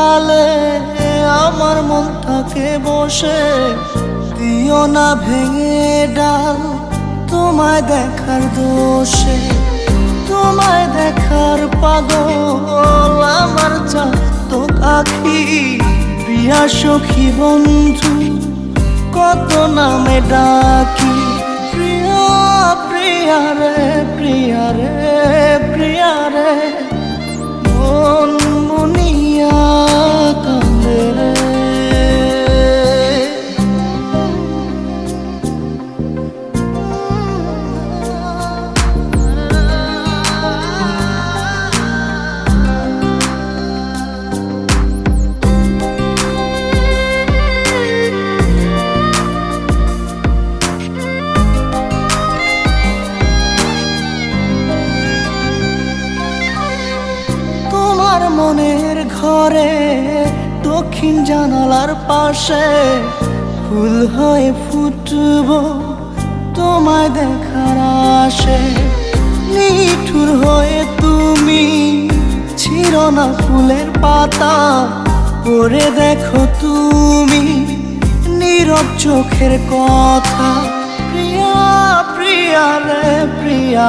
মনের ডালে আমার মন থাকে বসে, দিও না ভেঙে ডাল, তোমায় দেখার দোষে, তোমায় দেখার পাগল, আমার চাত আখি প্রিয়া সখী বন্ধু, কত নামে ডাকি, প্রিয়া প্রিয়া রে রে। মনের ঘরে দক্ষিণ জানালার পাশে ফুল হয়ে ফুটব তোমায় দেখার আসে নিঠুর হয়ে তুমি ছিল না ফুলের পাতা, পরে দেখো তুমি নীরব চোখের কথা। প্রিয়া প্রিয়া রে, প্রিয়া